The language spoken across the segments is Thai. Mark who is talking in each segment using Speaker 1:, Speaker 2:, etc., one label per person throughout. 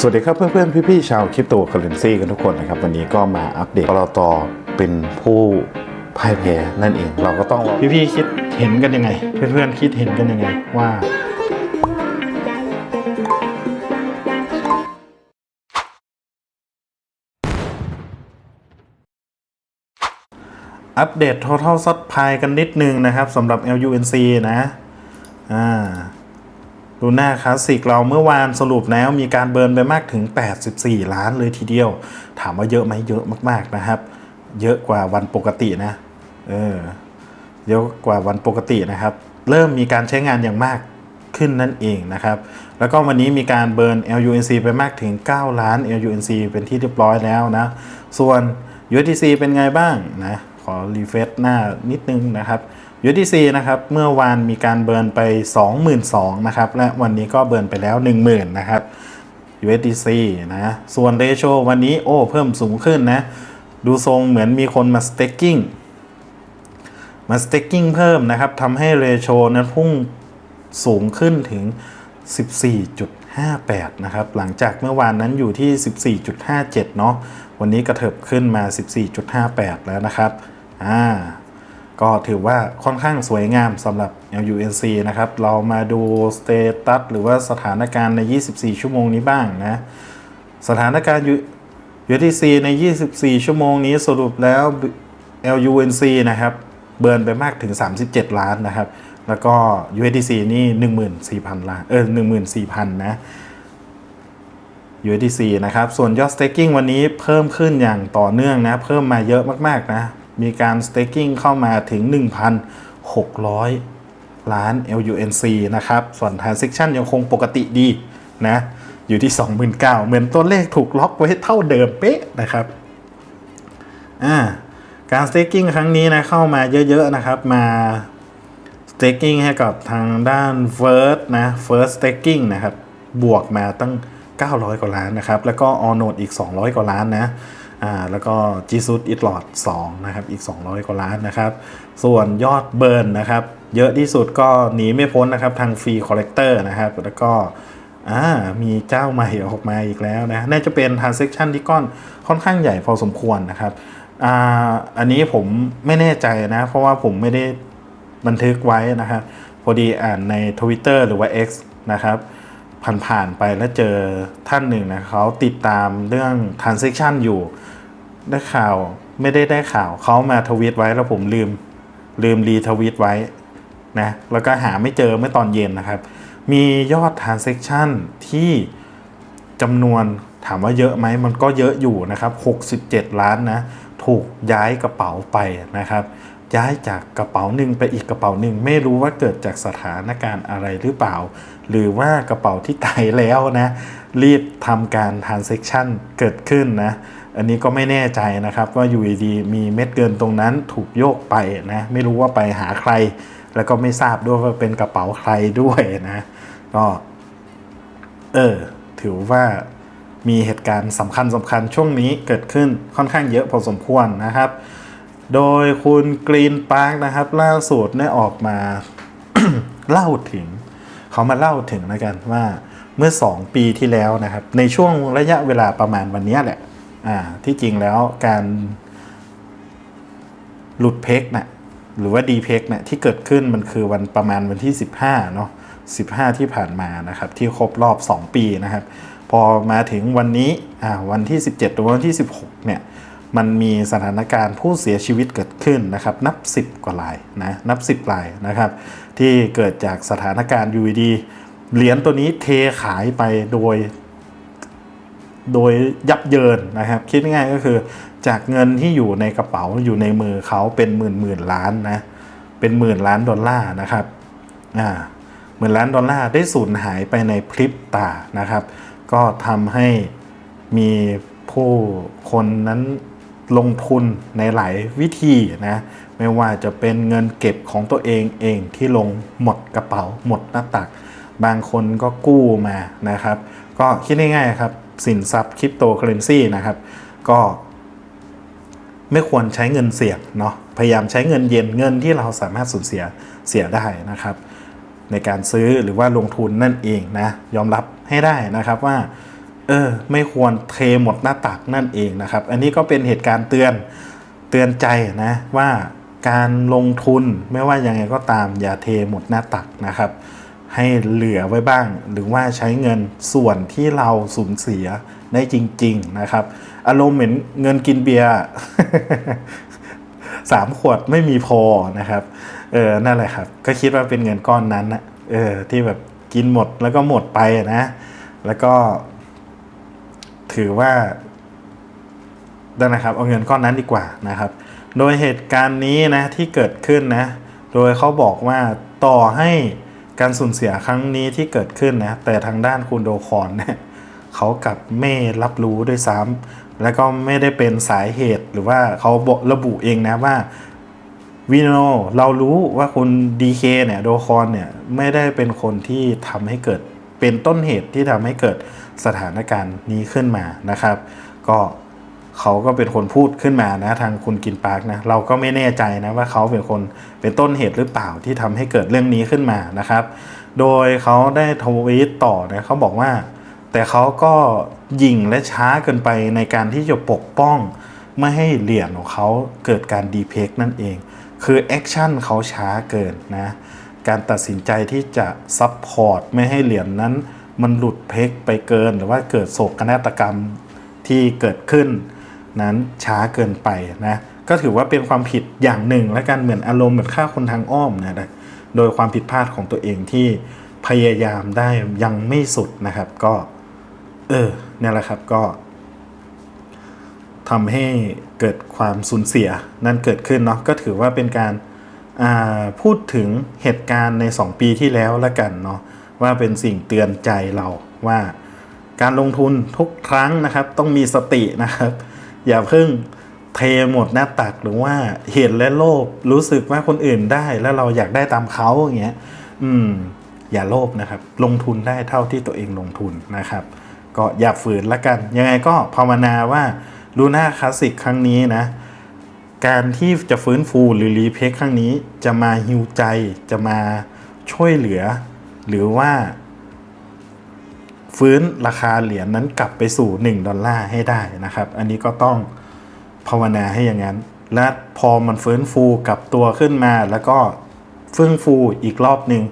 Speaker 1: สวัสดีครับเพื่อนๆพี่ๆชาวคริปโตเคอเรนซีกันทุกคนนะครับ วันนี้ก็มาอัปเดตปตเป็นผู้พ่ายแพ้นั่นเอง เราก็ต้อง
Speaker 2: พี่ๆคิดเห็นกันยังไง เพื่อนๆคิดเห็นกันยังไงว่าอัปเดต total supply กันนิดนึงนะครับสำหรับ LUNC นะ อ่า ดูหน้าคลาสสิกเราเมื่อวานสรุปแล้วมีการเบิร์นไปมากถึง 84 ล้านเลยทีเดียว ถามว่าเยอะไหมเยอะมากๆนะครับ เยอะกว่าวันปกตินะ เออ เยอะกว่าวันปกตินะครับ เริ่มมีการใช้งานอย่างมากขึ้นนั่นเองนะครับ แล้วก็วันนี้มีการเบิร์น LUNC ไปมากถึง 9 ล้าน LUNC เป็นที่เรียบร้อยแล้วนะ ส่วน USDC เป็นไงบ้างนะ ขอรีเฟซหน้านิดนึงนะครับ USDC นะครับเมื่อวานมีการเบิร์นไป 22,000นะครับและวันนี้ก็เบิร์นไปแล้ว 10,000นะครับ USDC นะส่วนเรโชวันนี้โอ้เพิ่มสูงขึ้นนะ ดูทรงเหมือนมีคนมา staking มา staking เพิ่มนะครับทำให้เรโชนั้นพุ่งสูงขึ้นถึง 14.58 นะครับ หลังจากเมื่อวานนั้นอยู่ที่ 14.57 เนาะวันนี้กระเถิบขึ้นมา 14.58 แล้วนะครับอ่า ก็ถือว่าค่อนข้างสวยงามสำหรับ LUNC นะครับ เรามาดูสเตตัสหรือว่าสถานการณ์ใน 24 ชั่วโมงนี้บ้างนะ สถานการณ์ UTC ใน 24 ชั่วโมงนี้สรุปแล้ว LUNC นะครับ เบิร์นไปมากถึง 37 ล้านนะครับ แล้วก็ USDC นี่ 14,000 ล้าน เออ14,000 นะ USDC นะครับ ส่วนยอด staking วันนี้เพิ่มขึ้นอย่างต่อเนื่องนะ เพิ่มมาเยอะมาก ๆ นะ มีการ staking เข้ามาถึง 1,600 ล้าน LUNC นะครับ ส่วน transaction ยังคงปกติดีนะ อยู่ที่ 29,000เหมือนตัวเลขถูกล็อกไว้เท่าเดิมเป๊ะนะครับอ่าการ staking ครั้งนี้นะเข้ามาเยอะๆนะครับมา staking ให้กับทางด้าน first นะ first staking นะครับ บวกมาตั้ง 900 กว่าล้านนะครับ แล้วก็ on node อีก 200 กว่าล้านนะ อ่าแล้วก็ g s u i t i t l o t 2นะครับอีก 200 กว่าล้านนะครับ ส่วนยอดเบิร์นนะครับ เยอะที่สุดก็หนีไม่พ้นนะครับทางฟรีคอลเลกเตอร์นะครับ แล้วก็อ่ามีเจ้าใหม่ออกมาอีกแล้วนะน่าจะเป็น transaction ที่ก้อนค่อนข้างใหญ่พอสมควรนะครับอ่าอันนี้ผมไม่แน่ใจนะ เพราะว่าผมไม่ได้บันทึกไว้นะครับพอดีอ่านใน Twitter หรือว่า X นะครับ ผ่านๆไปแล้วเจอท่านหนึ่งนะเขาติดตามเรื่อง transaction อยู่ได้ข่าวไม่ได้ได้ข่าวเขามาทวีตไว้แล้วผมลืมลืมรีทวีตไว้นะแล้วก็หาไม่เจอเมื่อตอนเย็นนะครับ มียอด transaction ที่จำนวนถามว่าเยอะไหมมันก็เยอะอยู่นะครับ 67 ล้านนะ ถูกย้ายกระเป๋าไปนะครับ ย้ายจากกระเป๋าหนึ่งไปอีกกระเป๋าหนึ่งไม่รู้ว่าเกิดจากสถานการณ์อะไรหรือเปล่า หรือว่ากระเป๋าที่ตายแล้วนะ รีบทำการ transaction เกิดขึ้นนะ อันนี้ก็ไม่แน่ใจนะครับว่าอยู่ดีๆมีเม็ดเกินตรงนั้นถูกโยกไปนะไม่รู้ว่าไปหาใคร แล้วก็ไม่ทราบด้วยว่าเป็นกระเป๋าใครด้วยนะก็เออถือว่ามีเหตุการณ์สำคัญสำคัญช่วงนี้เกิดขึ้นค่อนข้างเยอะพอสมควรนะครับ โดยคุณกรีนปาร์กนะครับล่าสุดได้ออกมา เล่าถึง เขามาเล่าถึงนะกันว่าเมื่อ 2 ปีที่แล้วนะครับ ในช่วงระยะเวลาประมาณวันนี้แหละ อ่า ที่จริงแล้วการหลุดเพกนะ่ะหรือว่าดีเพกนะ่ะที่เกิดขึ้นมันคือวันประมาณวันที่ 15เนาะ15 ที่ผ่านมานะครับ ที่ครบรอบ 2 ปีนะครับ พอมาถึงวันนี้อ่าวันที่ 17หรือวันที่ 16 เนี่ย มันมีสถานการณ์ผู้เสียชีวิตเกิดขึ้นนะครับ นับ 10 กว่ารายนะนับ 10รายนะครับ ที่เกิดจากสถานการณ์ UED เหรียญตัวนี้เทขายไปโดย โดยยับเยินนะครับ คิดง่ายก็คือจากเงินที่อยู่ในกระเป๋าอยู่ในมือเขาเป็นหมื่นหมื่นล้านนะเป็นหมื่นล้านดอลลาร์นะครับอ่าหมื่นล้านดอลลาร์ได้สูญหายไปในพริบตานะครับ ก็ทำให้มีผู้คนนั้น ลงทุนในหลายวิธีนะ ไม่ว่าจะเป็นเงินเก็บของตัวเองเองที่ลงหมดกระเป๋าหมดหน้าตัก บางคนก็กู้มานะครับ ก็คิดง่ายๆครับ สินทรัพย์คริปโตเคอเรนซีนะครับ ก็ไม่ควรใช้เงินเสี่ยงเนาะพยายามใช้เงินเย็นเงินที่เราสามารถสูญเสียเสียได้นะครับ ในการซื้อหรือว่าลงทุนนั่นเองนะยอมรับให้ได้นะครับว่า เออไม่ควรเทหมดหน้าตักนั่นเองนะครับ อันนี้ก็เป็นเหตุการณ์เตือนเตือนใจนะว่าการลงทุนไม่ว่ายังไงก็ตามอย่าเทหมดหน้าตักนะครับ ให้เหลือไว้บ้าง หรือว่าใช้เงินส่วนที่เราสูญเสียได้จริง ๆนะครับ อารมณ์เหมือนเงินกินเบียร์สามขวดไม่มีพอนะครับ เออนั่นแหละครับ ก็คิดว่าเป็นเงินก้อนนั้นนะเออที่แบบกินหมดแล้วก็หมดไปนะ แล้วก็ ถือว่าดังนะครับ เอาเงินก้อนนั้นดีกว่านะครับ โดยเหตุการณ์นี้นะที่เกิดขึ้นนะ โดยเขาบอกว่าต่อให้การสูญเสียครั้งนี้ที่เกิดขึ้นนะ แต่ทางด้านคุณโดคอนเนี่ยเขากลับไม่รับรู้ด้วยซ้ำแล้วก็ไม่ได้เป็นสาเหตุหรือว่าเขาระบุเองนะว่าวิโนเรารู้ว่าคุณดีเคเนี่ยโดคอนเนี่ยไม่ได้เป็นคนที่ทำให้เกิด เป็นต้นเหตุที่ทำให้เกิดสถานการณ์นี้ขึ้นมานะครับ ก็เขาก็เป็นคนพูดขึ้นมานะทางคุณกินปาร์กนะเราก็ไม่แน่ใจนะว่าเขาเป็นคนเป็นต้นเหตุหรือเปล่าที่ทำให้เกิดเรื่องนี้ขึ้นมานะครับ โดยเขาได้ทวีตต่อนะเขาบอกว่า แต่เขาก็ยิงและช้าเกินไปในการที่จะปกป้อง ไม่ให้เหรียญของเขาเกิดการดีเพกนั่นเอง คือแอคชั่นเขาช้าเกินนะ การตัดสินใจที่จะซับพอร์ตไม่ให้เหรียญนั้น มันหลุดเพกไปเกิน หรือว่าเกิดโศกนาฏกรรมที่เกิดขึ้น นั้นช้าเกินไปนะก็ถือว่าเป็นความผิดอย่างหนึ่ง และการเหมือนอารมณ์เหมือนฆ่าคนทางอ้อมนะโดยความผิดพลาดของตัวเองที่พยายามได้ยังไม่สุดนะครับก็ เออเนี่ยแหละครับก็ทำให้เกิดความสูญเสียนั่นเกิดขึ้นเนาะก็ถือว่าเป็นการ พูดถึงเหตุการณ์ใน 2 ปีที่แล้วละกันเนาะว่าเป็นสิ่งเตือนใจเราว่าการลงทุนทุกครั้งนะครับ ต้องมีสตินะครับ อย่าเพิ่งเทหมดหน้าตักหรือว่าเห็นและโลภรู้สึกว่าคนอื่นได้แล้วเราอยากได้ตามเขาอย่างเงี้ยอืม อย่าโลภนะครับ ลงทุนได้เท่าที่ตัวเองลงทุนนะครับ ก็อย่าฝืนละกัน ยังไงก็ภาวนาว่าลูน่าคลาสสิกครั้งนี้นะ การที่จะฟื้นฟูหรือรีเพคครั้งนี้จะมาฮิวใจจะมาช่วยเหลือ หรือว่า ฟื้นราคาเหรียญนั้นกลับไปสู่ 1 ดอลลาร์ให้ได้นะครับ อันนี้ก็ต้องภาวนาให้อย่างนั้น และพอมันฟื้นฟูกลับตัวขึ้นมา แล้วก็เฟื่องฟูอีกรอบหนึ่ง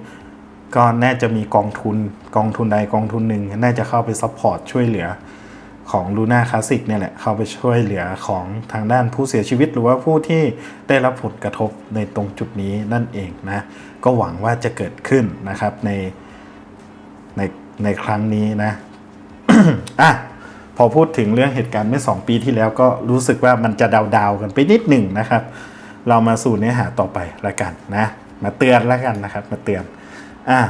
Speaker 2: ก็น่าจะมีกองทุนกองทุนใดกองทุนหนึ่งน่าจะเข้าไปซัพพอร์ตช่วยเหลือ ของลูน่าคลาสสิกเนี่ยแหละ เข้าไปช่วยเหลือของทางด้านผู้เสียชีวิต หรือว่าผู้ที่ได้รับผลกระทบในตรงจุดนี้นั่นเองนะ ก็หวังว่าจะเกิดขึ้นนะครับในในในครั้งนี้นะอะพอพูดถึงเรื่องเหตุการณ์เมื่อสองปีที่แล้วก็รู้สึกว่ามันจะดาวๆกันไปนิดหนึ่งนะครับ เรามาสู่เนื้อหาต่อไปละกันนะ มาเตือนละกันนะครับ มาเตือนอะ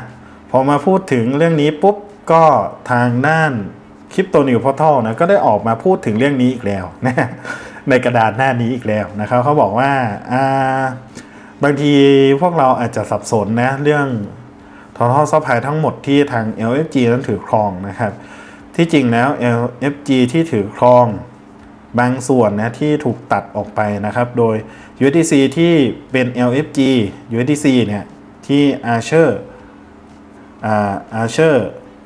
Speaker 2: พอมาพูดถึงเรื่องนี้ปุ๊บก็ทางด้าน คริปโตนิวพอร์ทัลนะก็ได้ออกมาพูดถึงเรื่องนี้อีกแล้วนะในกระดานหน้านี้อีกแล้วนะครับเขาบอกว่าอ่าบางทีพวกเราอาจจะสับสนนะเรื่องทอทัลซัพพลายทั้งหมดที่ทาง LFG นั้นถือครองนะครับ ที่จริงแล้ว LFG ที่ถือครองบางส่วนนะที่ถูกตัดออกไปนะครับ โดย USDC ที่เป็น LFG USDC เนี่ยที่ Archer อ่า Archer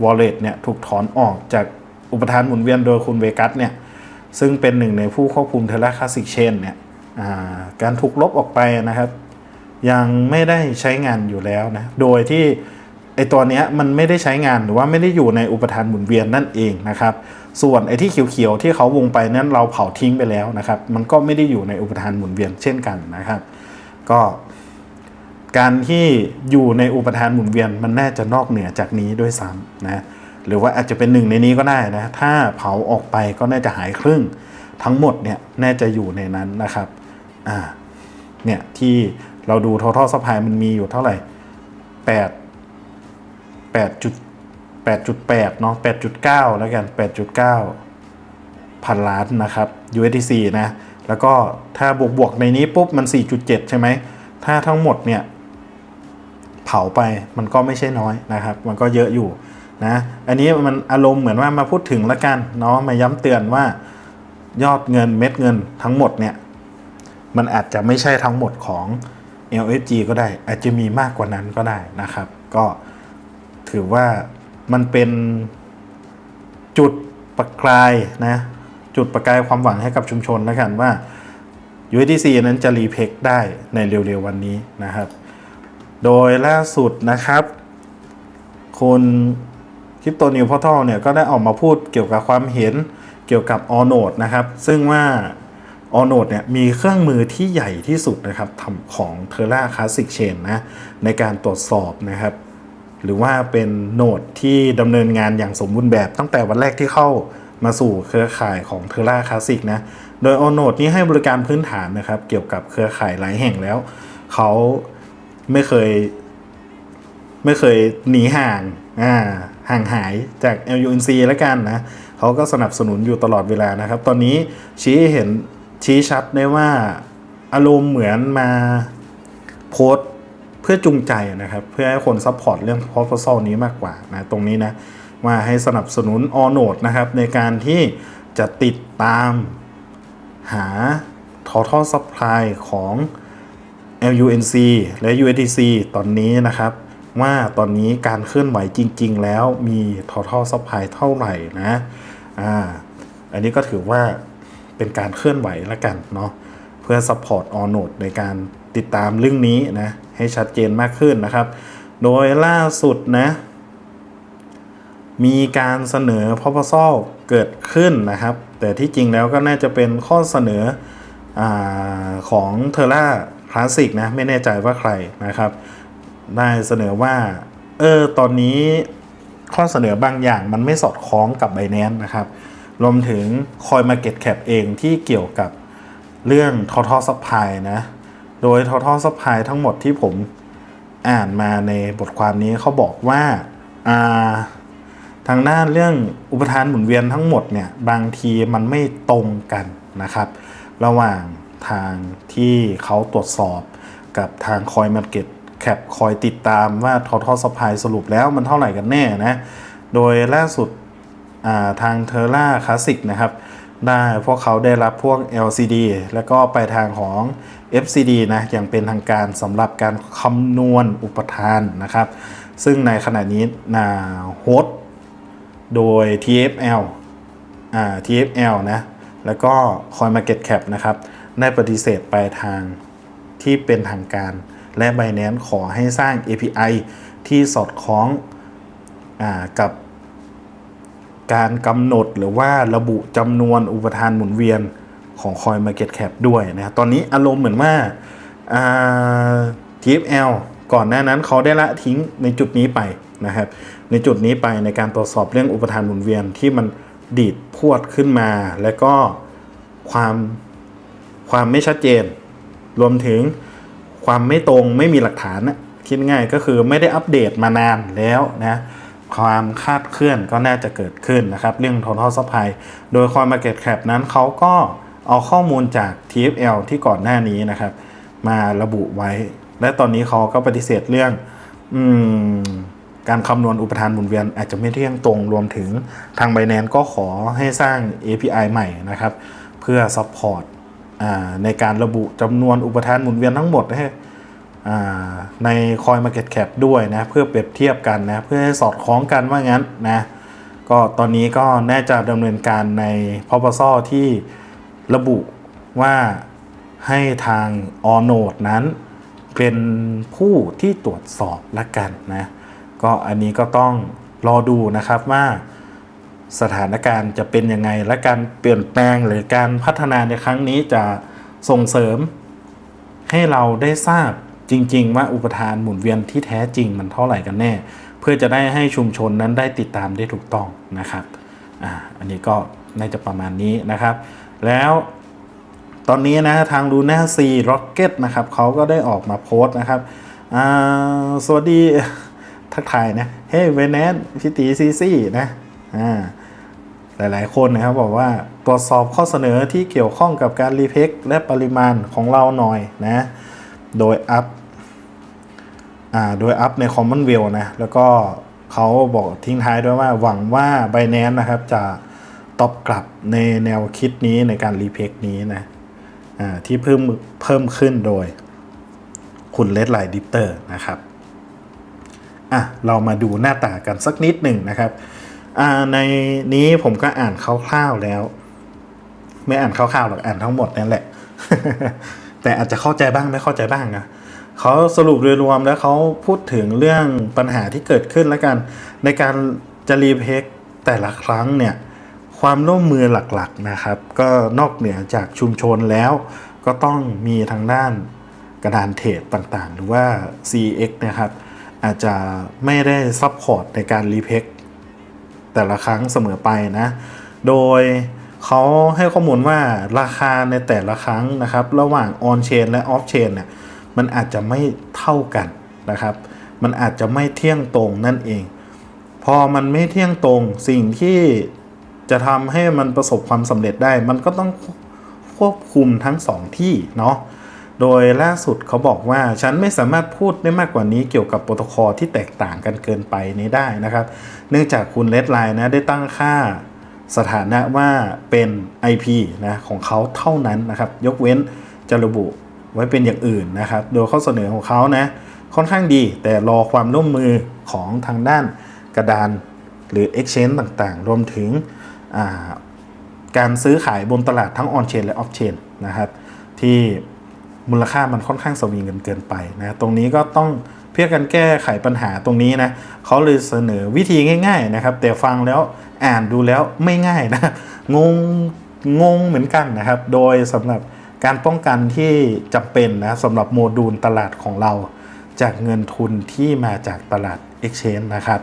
Speaker 2: Wallet เนี่ยถูกถอนออกจาก อุปทานหมุนเวียนโดยคุณเวกัสเนี่ยซึ่งเป็นหนึ่งในผู้ควบคุมเทเลคลาสิกเชนเนี่ยการถูกลบออกไปนะครับ ยังไม่ได้ใช้งานอยู่แล้วนะโดยที่ไอตัวเนี้ยมันไม่ได้ใช้งานหรือว่าไม่ได้อยู่ในอุปทานหมุนเวียนนั่นเองนะครับ ส่วนไอที่เขียวๆที่เขาวงไปนั้นเราเผาทิ้งไปแล้วนะครับ มันก็ไม่ได้อยู่ในอุปทานหมุนเวียนเช่นกันนะครับ ก็การที่อยู่ในอุปทานหมุนเวียนมันน่าจะนอกเหนือจากนี้ด้วยซ้ำนะ หรือว่าอาจจะเป็นหนึ่งในนี้ก็ได้นะ ถ้าเผาออกไปก็น่าจะหายครึ่ง ทั้งหมดเนี่ยน่าจะอยู่ในนั้นนะครับ อ่า เนี่ยที่เราดู total supply มันมีอยู่เท่าไหร่ 8 8จุด8.8เนาะ8.9 แล้วกัน 8.9 พันล้านนะครับ USDC นะ แล้วก็ถ้าบวกบวกในนี้ปุ๊บมัน 4.7 ใช่ไหม ถ้าทั้งหมดเนี่ย เผาไปมันก็ไม่ใช่น้อยนะครับ มันก็เยอะอยู่ นะอันนี้มันอารมณ์เหมือนว่ามาพูดถึงแล้วกันเนาะมาย้ำเตือนว่ายอดเงินเม็ดเงินทั้งหมดเนี่ยมันอาจจะไม่ใช่ทั้งหมดของ LFG ก็ได้ อาจจะมีมากกว่านั้นก็ได้นะครับ ก็ถือว่ามันเป็นจุดประกายนะจุดประกายความหวังให้กับชุมชนแล้วกันว่า USDC นั้นจะรีเพกได้ในเร็วๆวันนี้นะครับ โดยล่าสุดนะครับ คุณ คริปโตนิวพอทัลเนี่ยก็ได้ออกมาพูดเกี่ยวกับความเห็นเกี่ยวกับ o n o d e นะครับ ซึ่งว่า o n o d e เนี่ยมีเครื่องมือที่ใหญ่ที่สุดนะครับทำของ Terra Classic Chain นะในการตรวจสอบนะครับ หรือว่าเป็นโนดที่ดำเนินงานอย่างสมบูรณ์แบบตั้งแต่วันแรกที่เข้ามาสู่เครือข่ายของ Terra Classic นะ โดย o n o d e นี้ให้บริการพื้นฐานนะครับเกี่ยวกับเครือข่ายหลายแห่งแล้ว เขาไม่เคยไม่เคยหนีห่างอ่า ห่างหายจาก LUNC แล้วกันนะเขาก็สนับสนุนอยู่ตลอดเวลานะครับ ตอนนี้ชี้เห็นชี้ชัดได้ว่าอารมณ์เหมือนมาโพสเพื่อจูงใจนะครับ เพื่อให้คนซัพพอร์ตเรื่อง proposal นี้มากกว่านะตรงนี้นะว่าให้สนับสนุน o n o d e นะครับ ในการที่จะติดตามหา total supply ของ LUNC และ USDC ตอนนี้นะครับ ว่าตอนนี้การเคลื่อนไหวจริง ๆ แล้วมี total supply เท่าไหร่นะอ่าอันนี้ก็ถือว่าเป็นการเคลื่อนไหวละกันเนาะเพื่อ support o n o d e ในการติดตามเรื่องนี้นะให้ชัดเจนมากขึ้นนะครับ โดยล่าสุดนะ มีการเสนอ proposal เกิดขึ้นนะครับ แต่ที่จริงแล้วก็น่าจะเป็นข้อเสนออของ Terra Classic นะ ไม่แน่ใจว่าใครนะครับ ได้เสนอว่า เออ ตอนนี้ข้อเสนอบางอย่างมันไม่สอดคล้องกับ Binance นะครับ รวมถึง Coin Market Cap เองที่เกี่ยวกับเรื่อง Total Supply นะ โดย Total Supply ทั้งหมดที่ผมอ่านมาในบทความนี้เขาบอกว่าอ่าทางด้านเรื่องอุปทานหมุนเวียนทั้งหมดเนี่ยบางทีมันไม่ตรงกันนะครับ ระหว่างทางที่เขาตรวจสอบกับทางคอยมาร์เก็ต แคปคอยติดตามว่าทอทอสพายสรุปแล้วมันเท่าไหร่กันแน่นะ โดยล่าสุดาทางเทอร่าคลาสสิกนะครับ ได้พวกเขาได้รับพวก LCD แล้วก็ไปทางของ FCD นะอย่างเป็นทางการสำหรับการคำนวณอุปทานนะครับ ซึ่งในขณะนี้นาโฮสโดย TFL อ่า TFL นะ แล้วก็ CoinMarketCap นะครับ ได้ปฏิเสธไปทางที่เป็นทางการ และ Binance ขอให้สร้าง API ที่สอดคล้องอกับการกำหนดหรือว่าระบุจำนวนอุปทานหมุนเวียนของ CoinMarketCap ด้วยนะครับตอนนี้อารมณ์เหมือนว่าอ่า TFL ก่อนหน้านั้นเขาได้ละทิ้งในจุดนี้ไปนะครับ ในจุดนี้ไปในการตรวจสอบเรื่องอุปทานหมุนเวียนที่มันดีดพรวดขึ้นมา และก็ความความไม่ชัดเจน รวมถึง ความไม่ตรงไม่มีหลักฐานนะคิดง่ายก็คือไม่ได้อัปเดตมานานแล้วนะความคาดเคลื่อนก็น่าจะเกิดขึ้นนะครับ เรื่อง total supply โดย Coin Market Cap นั้นเขาก็เอาข้อมูลจาก TFL ที่ก่อนหน้านี้นะครับ มาระบุไว้ และตอนนี้เขาก็ปฏิเสธเรื่องอการคำนวณอุปทานหมุนเวียนอาจจะไม่เที่ยงตรงรวมถึงทาง b บ n a n c e ก็ขอให้สร้าง API ใหม่นะครับ เพื่อ Support อ่า ในการระบุจำนวนอุปทานหมุนเวียนทั้งหมดให้ใน Coin Market Cap ด้วยนะ เพื่อเปรียบเทียบกันนะ เพื่อให้สอดคล้องกันว่างั้นนะ ก็ตอนนี้ก็น่าจะดำเนินการใน proposal ที่ระบุว่าให้ทาง o n o d e นั้น เป็นผู้ที่ตรวจสอบละกันนะ ก็อันนี้ก็ต้องรอดูนะครับว่า สถานการณ์จะเป็นยังไง และการเปลี่ยนแปลงหรือการพัฒนาในครั้งนี้จะส่งเสริม ให้เราได้ทราบจริง ๆ ว่าอุปทานหมุนเวียนที่แท้จริงมันเท่าไหร่กันแน่ เพื่อจะได้ให้ชุมชนนั้นได้ติดตามได้ถูกต้องนะครับอ่าอันนี้ก็น่าจะประมาณนี้นะครับ แล้วตอนนี้นะทางลูน่าซีร็อกเก็ตนะครับเขาก็ได้ออกมาโพสต์นะครับสวัสดีทักทายนะเฮ้ยเวเนสพี่ตีซีซี่นะอ่า หลายๆ คนนะครับบอกว่าตรวจสอบข้อเสนอที่เกี่ยวข้องกับการรีเพกและปริมาณของเราหน่อยนะ โดยอัพอ่าโดยอัพใน Commonwealth นะ แล้วก็เขาบอกทิ้งท้ายด้วยว่าหวังว่า Binance นะครับจะตอบกลับในแนวคิดนี้ในการรีเพกนี้นะอ่าที่เพิ่มเพิ่มขึ้นโดยคุณเลดไลดิปเตอร์นะครับอะเรามาดูหน้าตากันสักนิดหนึ่งนะครับ ในนี้ผมก็อ่านคร่าวๆแล้ว ไม่อ่านคร่าวๆหรอกอ่านทั้งหมดนั่นแหละ แต่อาจจะเข้าใจบ้างไม่เข้าใจบ้างนะเขาสรุปโดยรวมแล้วเขาพูดถึงเรื่องปัญหาที่เกิดขึ้นแล้วกัน ในการจะรีเพคแต่ละครั้งเนี่ย ความร่วมมือหลักๆนะครับ ก็นอกเหนือจากชุมชนแล้ว ก็ต้องมีทางด้านกระดานเทรดต่างๆ หรือว่า CX นะครับ อาจจะไม่ได้ซัพพอร์ตในการรีเพค แต่ละครั้งเสมอไปนะ โดยเขาให้ข้อมูลว่าราคาในแต่ละครั้งนะครับ ระหว่าง on chain และ off chain เนี่ยมันอาจจะไม่เท่ากันนะครับ มันอาจจะไม่เที่ยงตรงนั่นเอง พอมันไม่เที่ยงตรงสิ่งที่จะทำให้มันประสบความสำเร็จได้ มันก็ต้องควบคุมทั้งสองที่เนาะ โดยล่าสุดเขาบอกว่าฉันไม่สามารถพูดได้มากกว่านี้เกี่ยวกับโปรโตคอลที่แตกต่างกันเกินไปนี้ได้นะครับ เนื่องจากคุณเลดไลน์นะได้ตั้งค่าสถานะว่าเป็น IP นะของเขาเท่านั้นนะครับ ยกเว้นจะระบุไว้เป็นอย่างอื่นนะครับ โดยข้อเสนอของเขานะค่อนข้างดี แต่รอความร่วมมือของทางด้านกระดานหรือ Exchange ต่างๆ รวมถึงการซื้อขายบนตลาดทั้ง on chain และ off chain นะครับที่ มูลค่ามันค่อนข้างสวิงกันเกินไปนะตรงนี้ก็ต้องเพื่อกันแก้ไขปัญหาตรงนี้นะเขาเลยเสนอวิธีง่าย ๆนะครับ แต่ฟังแล้วอ่านดูแล้วไม่ง่ายนะงงงงเหมือนกันนะครับ โดยสำหรับการป้องกันที่จำเป็นนะสำหรับโมดูลตลาดของเรา จากเงินทุนที่มาจากตลาด Exchange นะครับ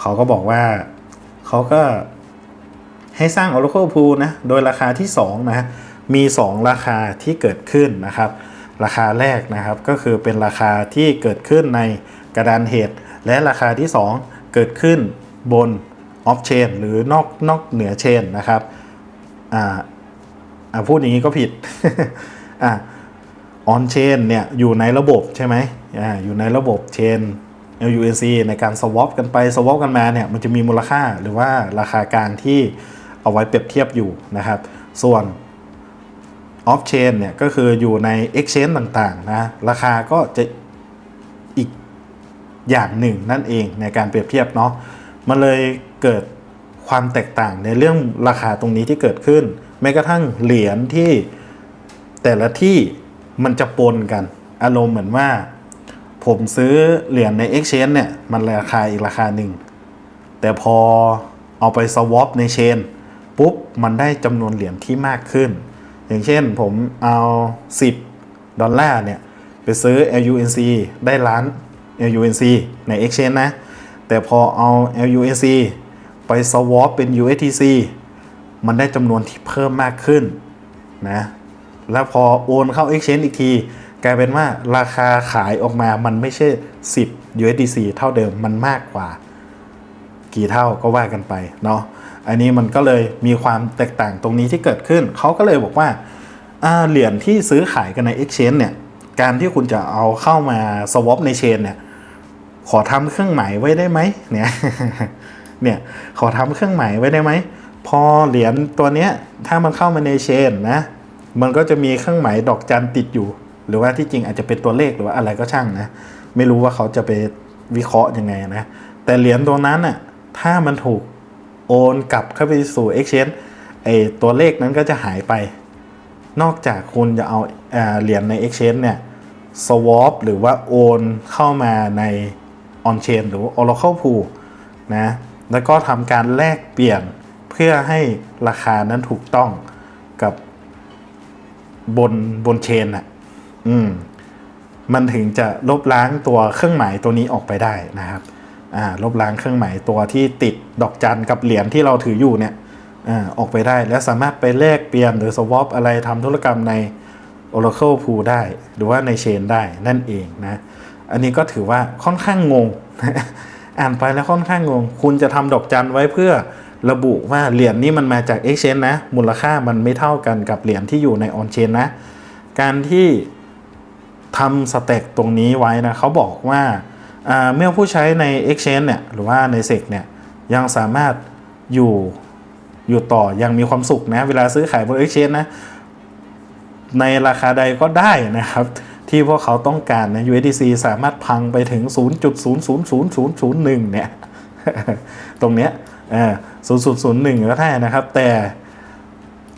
Speaker 2: เขาก็บอกว่าเขาก็ให้สร้าง Oracle Pool นะ โดยราคาที่ 2 นะ มี 2 ราคาที่เกิดขึ้นนะครับ ราคาแรกนะครับก็คือเป็นราคาที่เกิดขึ้นในกระดานเหตุ และราคาที่ 2 เกิดขึ้นบน Off Chain หรือนอกนอกเหนือเชนนะครับอ่าอ่าพูดอย่างนี้ก็ผิดอ่า on chain เนี่ยอยู่ในระบบใช่ไหมอ่าอยู่ในระบบ chain LUNC ในการ swap กันไป swap กันมาเนี่ยมันจะมีมูลค่าหรือว่าราคากลางที่เอาไว้เปรียบเทียบอยู่นะครับ ส่วน off chain เนี่ยก็คืออยู่ใน exchange ต่างๆนะราคาก็จะอีกอย่างหนึ่งนั่นเองในการเปรียบเทียบเนาะมันเลยเกิดความแตกต่างในเรื่องราคาตรงนี้ที่เกิดขึ้น แม้กระทั่งเหรียญที่แต่ละที่มันจะปนกัน อารมณ์เหมือนว่า ผมซื้อเหรียญใน Exchange เนี่ยมันราคาอีกราคาหนึ่ง แต่พอเอาไป swap ในเชนปุ๊บมันได้จำนวนเหรียญที่มากขึ้น อย่างเช่นผมเอา 10 ดอลลาร์เนี่ย ไปซื้อ LUNC ได้ล้าน LUNC ใน Exchange นะ แต่พอเอา LUNC ไป swap เป็น USDC มันได้จำนวนที่เพิ่มมากขึ้นนะ แล้วพอโอนเข้า Exchange อีกที กลายเป็นว่าราคาขายออกมามันไม่ใช่ 10 USDC เท่าเดิมมันมากกว่า กี่เท่าก็ว่ากันไปเนาะ อันนี้มันก็เลยมีความแตกต่างตรงนี้ที่เกิดขึ้น เขาก็เลยบอกว่าเหรียญที่ซื้อขายกันใน Exchange เนี่ย การที่คุณจะเอาเข้ามา swap ในเชนเนี่ย ขอทำเครื่องหมายไว้ได้ไหมเนี่ย เนี่ย ขอทำเครื่องหมายไว้ได้ไหม พอเหรียญตัวเนี้ย ถ้ามันเข้ามาในเชนนะ มันก็จะมีเครื่องหมายดอกจันติดอยู่ หรือว่าที่จริงอาจจะเป็นตัวเลขหรือว่าอะไรก็ช่างนะ ไม่รู้ว่าเขาจะไปวิเคราะห์ยังไงนะ แต่เหรียญตัวนั้นน่ะ ถ้ามันถูก โอนกลับเข้าไปสู่ Exchange ไอตัวเลขนั้นก็จะหายไป นอกจากคุณจะเอาเหรียญใน Exchange เนี่ย swap หรือว่าโอนเข้ามาใน on chain หรือว่า Oracle Pool นะแล้วก็ทำการแลกเปลี่ยนเพื่อให้ราคานั้นถูกต้องกับบนบนเชนอะ อืม มันถึงจะลบล้างตัวเครื่องหมายตัวนี้ออกไปได้นะครับ ลบล้างเครื่องหมายตัวที่ติดดอกจันกับเหรียญที่เราถืออยู่เนี่ยอออกไปได้และสามารถไปแลกเปลี่ยนหรือ swap อะไรทำธุรกรรมใน Oracle Pool ได้ หรือว่าในเชนได้นั่นเองนะ อันนี้ก็ถือว่าค่อนข้างงง อ่านไปแล้วค่อนข้างงง คุณจะทำดอกจันไว้เพื่อระบุว่าเหรียญนี้มันมาจาก Exchange นะ มูลค่ามันไม่เท่ากันกับเหรียญที่อยู่ใน On Chain นะ การที่ทำสเต็กตรงนี้ไว้นะเขาบอกว่า เมื่อผู้ใช้ใน Exchange เนี่ยหรือว่าใน SEC เนี่ยยังสามารถอยู่อยู่ต่อยังมีความสุขนะเวลาซื้อขายบน Exchange นะในราคาใดก็ได้นะครับ ที่พวกเขาต้องการนะ USDC สามารถพังไปถึง 0.000001เนี่ย ตรงเนี้ยศูนย์ศูนย์ศูนย์หนึ่งก็ได้นะครับ แต่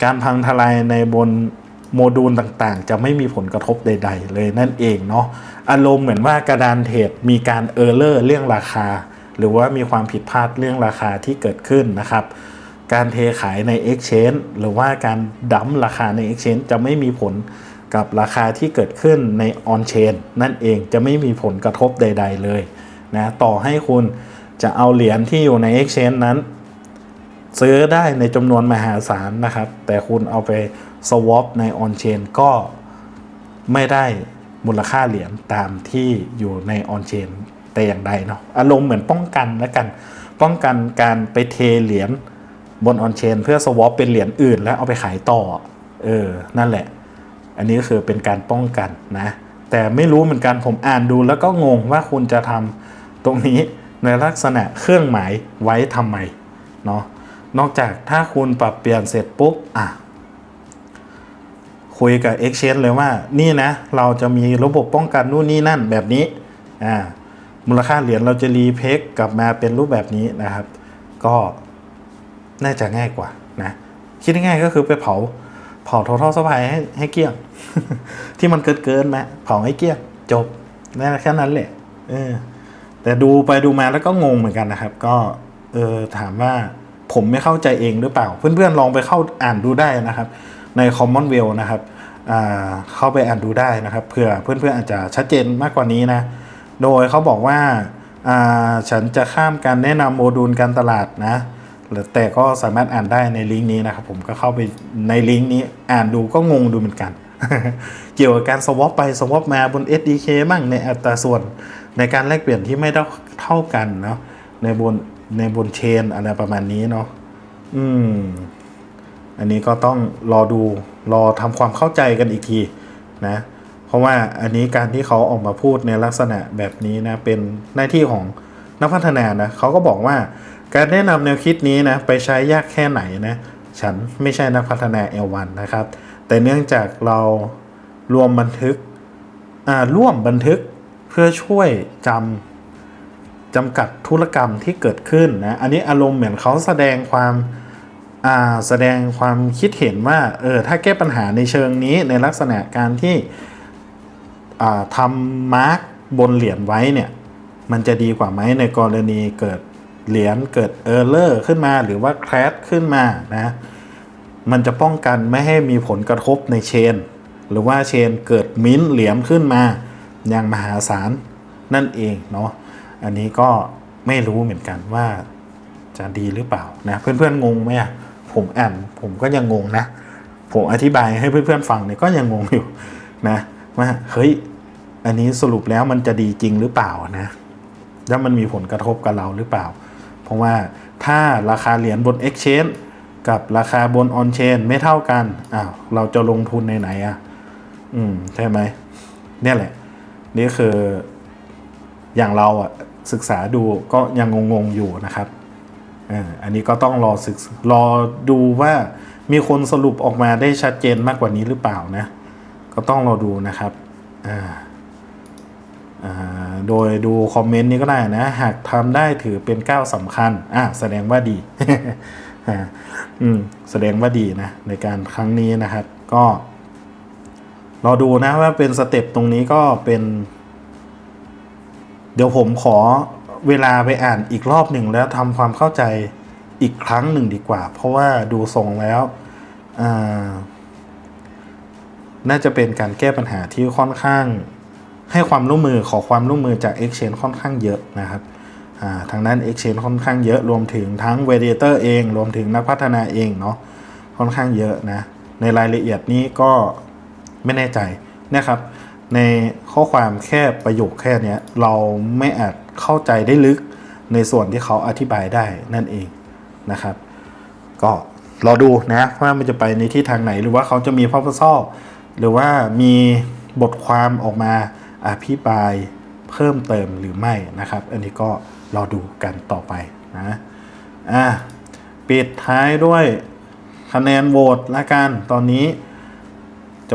Speaker 2: การพังทลายในบน โมดูลต่างๆ จะไม่มีผลกระทบใด ๆ เลยนั่นเองเนาะอารมณ์เหมือนว่ากระดานเทรดมีการเออร์เลอร์เรื่องราคา หรือว่ามีความผิดพลาดเรื่องราคาที่เกิดขึ้นนะครับการเทขายใน Exchange หรือว่าการดั้มราคาใน Exchange จะไม่มีผลกับราคาที่เกิดขึ้นใน On Chain นั่นเองจะไม่มีผลกระทบใด ๆ เลยนะต่อให้คุณจะเอาเหรียญที่อยู่ใน Exchange นั้น ซื้อได้ในจำนวนมหาศาลนะครับ แต่คุณเอาไป swap ใน On Chain ก็ไม่ได้มูลค่าเหรียญตามที่อยู่ใน On Chain แต่อย่างใดเนาะอารมณ์เหมือนป้องกันแล้วกัน ป้องกันการไปเทเหรียญบน On Chain เพื่อ swap เป็นเหรียญอื่น แล้วเอาไปขายต่อเออนั่นแหละ อันนี้ก็คือเป็นการป้องกันนะ แต่ไม่รู้เหมือนกันผมอ่านดูแล้วก็งงว่าคุณจะทำตรงนี้ในลักษณะเครื่องหมายไว้ทำไมเนาะนอกจากถ้าคุณปรับเปลี่ยนเสร็จปุ๊บอะ คุยกับ Exchange เลยว่า นี่นะ เราจะมีระบบป้องกันนู่นนี่นั่นแบบนี้อ่ามูลค่าเหรียญเราจะรีเพกกลับมาเป็นรูปแบบนี้นะครับ ก็น่าจะง่ายกว่านะ คิดง่ายก็คือไปเผาเผาทอทอสบายให้ให้เกลี้ยง ที่มันเกินเกินมาเผาให้เกลี้ยงจบนั่นแค่นั้นแหละเออแต่ดูไปดูมาแล้วก็งงเหมือนกันนะครับ ก็เออถามว่าผมไม่เข้าใจเองหรือเปล่า เพื่อนๆลองไปเข้าอ่านดูได้นะครับ ใน Commonwealth นะครับ เข้าไปอ่านดูได้นะครับเผื่อเพื่อนๆอาจจะชัดเจนมากกว่านี้นะ โดยเขาบอกว่าฉันจะข้ามการแนะนำโมดูลการตลาดนะแต่ก็สามารถอ่านได้ในลิงก์นี้นะครับผมก็เข้าไปในลิงก์นี้อ่านดูก็งงดูเหมือนกัน เกี่ยวกับการสวอปไปสวอปมาบน SDK บ้างในอัตราส่วนในการแลกเปลี่ยนที่ไม่เท่ากันเนาะในบนในบนเชนอะไรประมาณนี้เนาะอืม อันนี้ก็ต้องรอดูรอทำความเข้าใจกันอีกทีนะเพราะว่าอันนี้การที่เขาออกมาพูดในลักษณะแบบนี้นะเป็นหน้าที่ของนักพัฒนานะเขาก็บอกว่าการแนะนำแนวคิดนี้นะไปใช้ยากแค่ไหนนะฉันไม่ใช่นักพัฒนา L1 นะครับ แต่เนื่องจากเรารวมบันทึกร่วมบันทึกเพื่อช่วยจำจำกัดธุรกรรมที่เกิดขึ้นนะอันนี้อารมณ์เหมือนเขาแสดงความ แสดงความคิดเห็นว่าเออถ้าแก้ปัญหาในเชิงนี้ในลักษณะการที่ทำมาร์กบนเหรียญไว้เนี่ยมันจะดีกว่าไหมในกรณีเกิดเหรียญเกิดเออร์เลอร์ขึ้นมาหรือว่าแครชขึ้นมานะมันจะป้องกันไม่ให้มีผลกระทบในเชน หรือว่าเชนเกิดมิ้นท์เหรียญขึ้นมา อย่างมหาศาลนั่นเองเนาะอันนี้ก็ไม่รู้เหมือนกันว่าจะดีหรือเปล่านะเพื่อนๆงงไหมอะ ผมอ่านผมก็ยังงงนะ ผมอธิบายให้เพื่อนๆฟังเนี่ยก็ยังงงอยู่นะว่าเฮ้ยอันนี้สรุปแล้วมันจะดีจริงหรือเปล่านะแล้วมันมีผลกระทบกับเราหรือเปล่า เพราะว่าถ้าราคาเหรียญบน Exchange กับราคาบน On Chain ไม่เท่ากันอ้าวเราจะลงทุนในไหนอะ อืมใช่ไหมเนี่ยแหละ นี่คืออย่างเราอะศึกษาดูก็ยังงงๆอยู่นะครับ อันนี้ก็ต้องรอศึกรอดูว่ามีคนสรุปออกมาได้ชัดเจนมากกว่านี้หรือเปล่านะ ก็ต้องรอดูนะครับอ่าอ่าโดยดูคอมเมนต์นี้ก็ได้นะ หากทำได้ถือเป็นก้าวสำคัญ อะแสดงว่าดีอ่าอืมแสดงว่าดีนะ ในการครั้งนี้นะครับ ก็รอดูนะว่าเป็นสเต็ปตรงนี้ก็เป็น เดี๋ยวผมขอ เวลาไปอ่านอีกรอบหนึ่งแล้วทำความเข้าใจอีกครั้งหนึ่งดีกว่า เพราะว่าดูทรงแล้ว น่าจะเป็นการแก้ปัญหาที่ค่อนข้าง ให้ความร่วมมือขอความร่วมมือจาก Exchange ค่อนข้างเยอะนะครับทางด้น Exchange ค่อนข้างเยอะรวมถึงทั้ง Validator เอง รวมถึงนักพัฒนาเองเนาะค่อนข้างเยอะนะ ในรายละเอียดนี้ก็ไม่แน่ใจนะครับ ในข้อความแค่ประโยคแค่เนี้ยเราไม่อาจ เข้าใจได้ลึกในส่วนที่เขาอธิบายได้นั่นเองนะครับ ก็รอดูนะว่ามันจะไปในที่ทางไหนหรือว่าเขาจะมีพ r o p o s a l หรือว่ามีบทความออกมาอภิปรายเพิ่มเติมหรือไม่นะครับ อันนี้ก็รอดูกันต่อไปนะอะปิดท้ายด้วยคะแนนโหวตละกันตอนนี้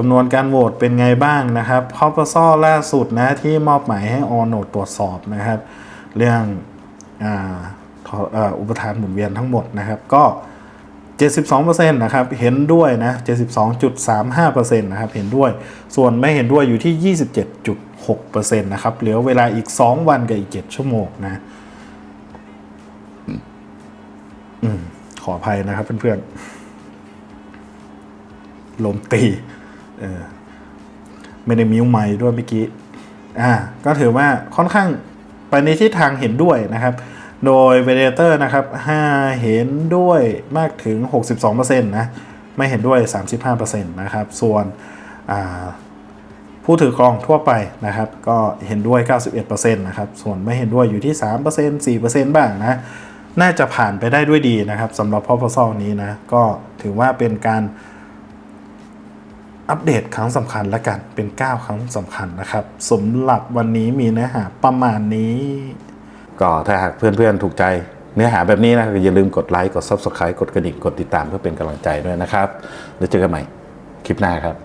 Speaker 2: จำนวนการโหวตเป็นไงบ้างนะครับพอปซอล่าสุดนะที่มอบหมายให้ออนโนดตรวจสอบนะครับ เรื่องอุปทานหมุนเวียนทั้งหมดนะครับก็ 72%นะครับเห็นด้วยนะ 72.35%นะครับเห็นด้วย ส่วนไม่เห็นด้วยอยู่ที่ 27.6%นะครับเหลือเวลาอีก 2 วันกับอีก 7 ชั่วโมงนะอขออภัยนะครับเพื่อนๆลมตี เออไม่ได้มิวไม้ด้วยเมื่อกี้อ่าก็ถือว่าค่อนข้างไปในทิศทางเห็นด้วยนะครับ โดย v a l i d a t o r นะครับ5เห็นด้วยมากถึง 62%นะไม่เห็นด้วย 35%นะครับ ส่วนผู้ถือครองทั่วไปนะครับ ก็เห็นด้วย 91%นะครับ ส่วนไม่เห็นด้วยอยู่ที่ 3% 4%บ้างนะ น่าจะผ่านไปได้ด้วยดีนะครับสำหรับ proposal นี้นะ ก็ถือว่าเป็นการ อัปเดตครั้งสำคัญและกันเป็น 9 ครั้งสำคัญนะครับสำหรับวันนี้มีเนื้อหาประมาณนี้
Speaker 1: ก็ถ้าหากเพื่อนๆถูกใจเนื้อหาแบบนี้นะอย่าลืมกดไลค์กด Subscribe กดกระดิ่งกดติดตามเพื่อเป็นกำลังใจด้วยนะครับ แล้วเจอกันใหม่คลิปหน้าครับ